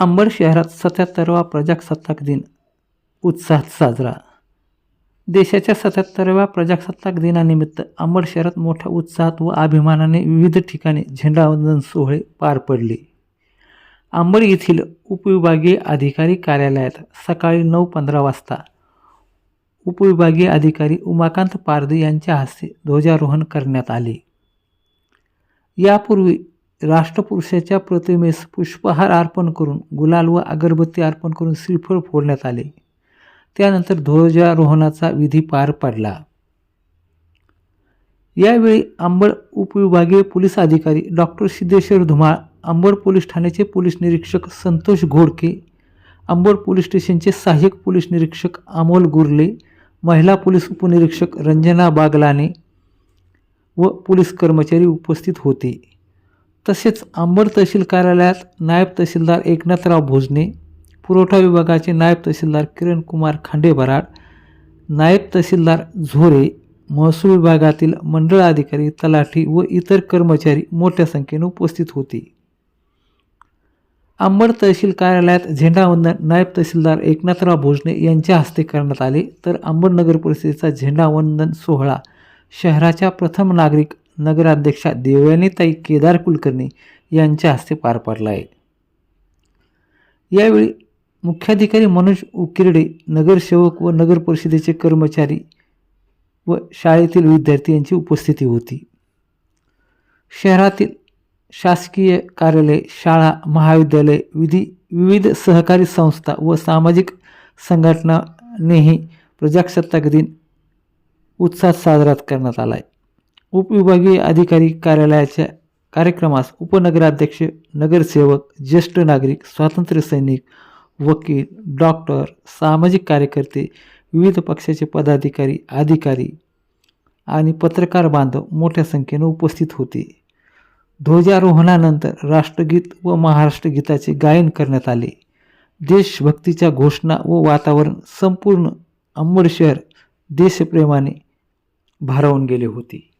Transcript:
अंबड शहरात सत्याहत्तरवा प्रजासत्ताक दिन उत्साहात साजरा. देशाच्या सत्याहत्तरव्या प्रजासत्ताक दिनानिमित्त अंबड शहरात मोठ्या उत्साहात व अभिमानाने विविध ठिकाणी झेंडावंदन सोहळे पार पडले. अंबड येथील उपविभागीय अधिकारी कार्यालयात सकाळी नऊ पंधरा वाजता उपविभागीय अधिकारी उमाकांत पारदे यांच्या हस्ते ध्वजारोहण करण्यात आले. यापूर्वी राष्ट्रपुरुषाच्या प्रतिमेस पुष्पहार अर्पण करून गुलाल व अगरबत्ती अर्पण करून श्रीफळ फोडण्यात आले. त्यानंतर ध्वजारोहणाचा विधी पार पडला. यावेळी अंबड उपविभागीय पोलीस अधिकारी डॉक्टर सिद्धेश्वर धुमाळ अंबड पोलीस ठाण्याचे पोलीस निरीक्षक संतोष घोडके अंबड पोलीस स्टेशनचे सहाय्यक पोलीस निरीक्षक अमोल गुर्ले महिला पोलीस उपनिरीक्षक रंजना बागलाने व पोलीस कर्मचारी उपस्थित होते. तसेच अंबड तहसील कार्यालयात नायब तहसीलदार एकनाथराव भोजने पुरवठा विभागाचे नायब तहसीलदार किरण कुमार खांडेबराड नायब तहसीलदार झोरे महसूल विभागातील मंडळ अधिकारी तलाठी व इतर कर्मचारी मोठ्या संख्येने उपस्थित होते. अंबड तहसील कार्यालयात झेंडावंदन नायब तहसीलदार एकनाथराव भोजने यांच्या हस्ते करण्यात आले. तर अंबड नगर परिषदेचा झेंडावंदन सोहळा शहराच्या प्रथम नागरिक नगराध्यक्षा देवयानीताई केदार कुलकर्णी यांच्या हस्ते पार पडला आहे. यावेळी मुख्याधिकारी मनोज उकिरडे नगरसेवक व नगर परिषदेचे कर्मचारी व शाळेतील विद्यार्थी यांची उपस्थिती होती. शहरातील शासकीय कार्यालय शाळा महाविद्यालय विधी विविध सहकारी संस्था व सामाजिक संघटनानेही प्रजासत्ताक दिन उत्साहात साजरा करण्यात आला आहे. उपविभागीय अधिकारी कार्यालयाच्या कार्यक्रमास उपनगराध्यक्ष नगरसेवक ज्येष्ठ नागरिक स्वातंत्र्य सैनिक वकील डॉक्टर सामाजिक कार्यकर्ते विविध पक्षाचे पदाधिकारी अधिकारी आणि पत्रकार बांधव मोठ्या संख्येने उपस्थित होते. ध्वजारोहणानंतर राष्ट्रगीत व महाराष्ट्र गीताचे गायन करण्यात आले. देशभक्तीच्या घोषणा व वातावरण संपूर्ण अंबड शहर देशप्रेमाने भारावून गेले होते.